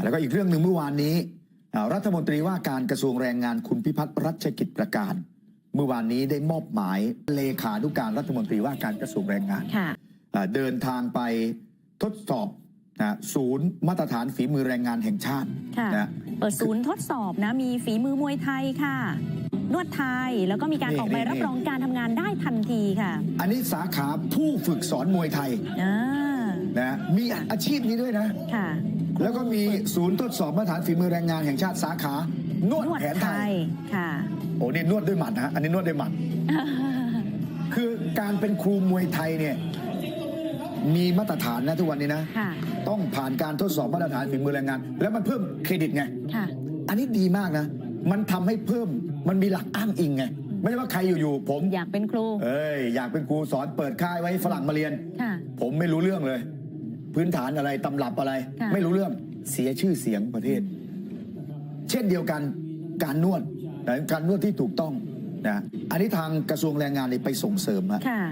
าแล้วก็อีกเรื่องหนึ่งเมื่อวานนี้อ่ารัฐมนตรีว่าการกระทรวงแรงงานคุณพิพัฒน์รัชกิจประการ เมื่อวานนี้ได้มอบหมายเลขานุการรัฐมนตรีว่าการกระทรวงแรงงานค่ะอ่าเดินทางไปทดสอบนะศูนย์มาตรฐานฝีมือแรงงานแห่งชาติค่ะนะเปิดศูนย์ทดสอบนะมีฝีมือมวยไทยค่ะ นวดไทยแล้วก็มีการนี่ออกใบนี่รับนี่รองการทำงานได้ทันทีค่ะ อันนี้สาขาผู้ฝึกสอนมวยไทยอ่า นะมีอาชีพนี้ด้วยนะ ค่ะ แล้วก็มีศูนย์ทดสอบมาตรฐานฝีมือแรงงานแห่งชาติสาขานวดนวดแผนไทไทยยค่ะ โอ้นี่นวดด้วยหมัดนะฮะอันนี้นวดด้วยหมัด คือการเป็นครูมวยไทยเนี่ยมีมาตรฐานนะทุกวันนี้นะ ค่ะ ต้องผ่านการทดสอบมาตรฐานฝีมือแรงงาน แล้วมันเพิ่มเครดิตไง ค่ะ อันนี้ดีมากนะ มันทำให้เพิ่มมันมีหลักอ้างอิงไง ไม่ใช่ว่าใครอยู่ๆผม อยากเป็นครู เอ้ย อยากเป็นครูสอนเปิดค่ายไว้ฝรั่งมาเรียน ค่ะ ผมไม่รู้เรื่องเลย พื้นฐานอะไรตำรับอะไร ค่ะ ไม่รู้เรื่องเสียชื่อเสียงประเทศ เช่นเดียวกันการนวดนะการนวดที่ถูกต้องนะอันนี้ทางกระทรวงแรงงานเนี่ยไปส่งเสริมฮะ ค่ะ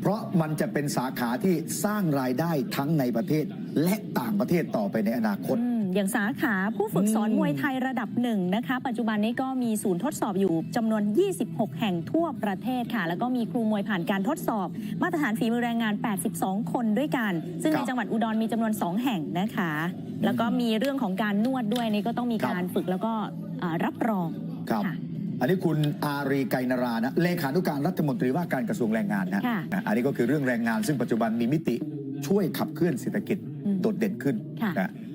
เพราะมันจะเป็นสาขาที่สร้างรายได้ทั้งในประเทศและต่างประเทศต่อไปในอนาคต อืม อย่างสาขาผู้ฝึกสอนอืมมวยไทยระดับหนึ่งนะคะ ปัจจุบันนี้ก็มีศูนย์ทดสอบอยู่จำนวน 26 แห่งทั่วประเทศค่ะ แล้วก็มีครูมวยผ่านการทดสอบ มาตรฐานฝีมือแรงงาน 82 คนด้วยกัน ซึ่งในจังหวัดอุดรมีจำนวน 2 แห่งนะคะ แล้วก็มีเรื่องของการนวดด้วยนี่ก็ต้องมีการฝึกแล้วก็อ่ารับรองครับ ค่ะ อันนี้คุณอารีไกรนารานะเลขานุการรัฐมนตรีว่าการกระทรวงแรงงานนะค่ะนะอันนี้ก็คือเรื่องแรงงาน ซึ่งปัจจุบันมีมิติช่วยขับเคลื่อนเศรษฐกิจอืมโดดเด่นขึ้นค่ะ นะ